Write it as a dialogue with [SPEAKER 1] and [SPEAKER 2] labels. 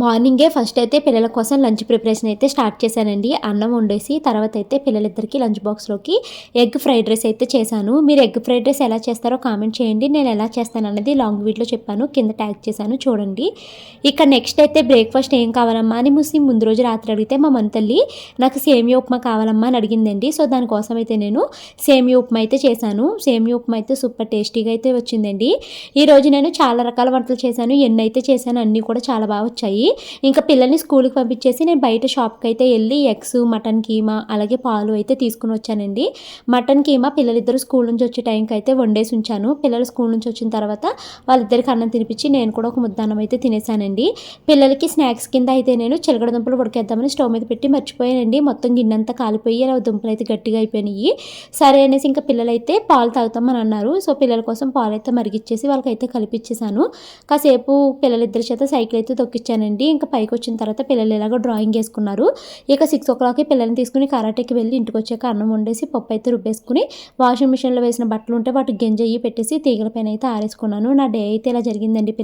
[SPEAKER 1] మార్నింగే ఫస్ట్ అయితే పిల్లల కోసం లంచ్ ప్రిపరేషన్ అయితే స్టార్ట్ చేశానండి. అన్నం వండేసి తర్వాత అయితే పిల్లలిద్దరికి లంచ్ బాక్స్లోకి ఎగ్ ఫ్రైడ్ రైస్ అయితే చేశాను. మీరు ఎగ్ ఫ్రైడ్ రైస్ ఎలా చేస్తారో కామెంట్ చేయండి. నేను ఎలా చేస్తాను అన్నది లాంగ్ వీడియోలో చెప్పాను. కింద ట్యాగ్ చేశాను. చూడండి. ఇక నెక్స్ట్ అయితే బ్రేక్ఫాస్ట్ ఏం కావాలమ్మా అని ముసి ముందు రోజు రాత్రి అడిగితే మా మనతల్లి నాకు సేమియా ఉప్మా కావాలమ్మా అని అడిగిందండి. సో దానికోసం అయితే నేను సేమియా ఉప్మా అయితే చేశాను. సేమియా ఉప్మా అయితే సూపర్ టేస్టీగా అయితే వచ్చిందండి. ఈ రోజు నేను చాలా రకాల వంటలు చేశాను. ఎన్ని అయితే చేశాను అన్నీ కూడా చాలా బాగా వచ్చాయి. ఇంకా పిల్లల్ని స్కూల్కి పంపించేసి నేను బయట షాప్కి అయితే వెళ్ళి ఎగ్స్ మటన్ కీమా అలాగే పాలు అయితే తీసుకుని వచ్చానండి. మటన్ కీమా పిల్లలిద్దరు స్కూల్ నుంచి వచ్చే టైంకి అయితే వండేసి ఉంచాను. పిల్లలు స్కూల్ నుంచి వచ్చిన తర్వాత వాళ్ళిద్దరికి అన్నం తినిపించి నేను కూడా ఒక ముద్దానం అయితే తినేసానండి. పిల్లలకి స్నాక్స్ కింద అయితే నేను చిలకడ దుంపలు ఉడకేద్దామని స్టవ్ మీద పెట్టి మర్చిపోయానండి. మొత్తం గిన్నెంతా కాలిపోయి అలా దుంపలు అయితే గట్టిగా అయిపోయినాయి. సరే అనేసి ఇంకా పిల్లలైతే పాలు తాగుతామని అన్నారు. సో పిల్లల కోసం పాలు అయితే మరిగిచ్చేసి వాళ్ళకైతే కలిపిచ్చేసాను. కాసేపు పిల్లలిద్దరి చేత సైకిల్ అయితే తొక్కిచ్చానండి. ఇంకా పైకి వచ్చిన తర్వాత పిల్లలు ఇలాగ డ్రాయింగ్ వేసుకున్నారు. ఇక సిక్స్ ఓ క్లాక్కి పిల్లల్ని తీసుకుని కరాటేకి వెళ్ళి ఇంటికి వచ్చాక అన్నం వండేసి పప్పు అయితే రుబ్బేసుకుని వాషింగ్ మిషన్లో వేసిన బట్టలు ఉంటే వాటికి గెంజి అయ్యి పెట్టేసి తీగల పైన అయితే ఆరేసుకున్నాను. నా డే అయితే ఇలా జరిగిందండి పిల్లలు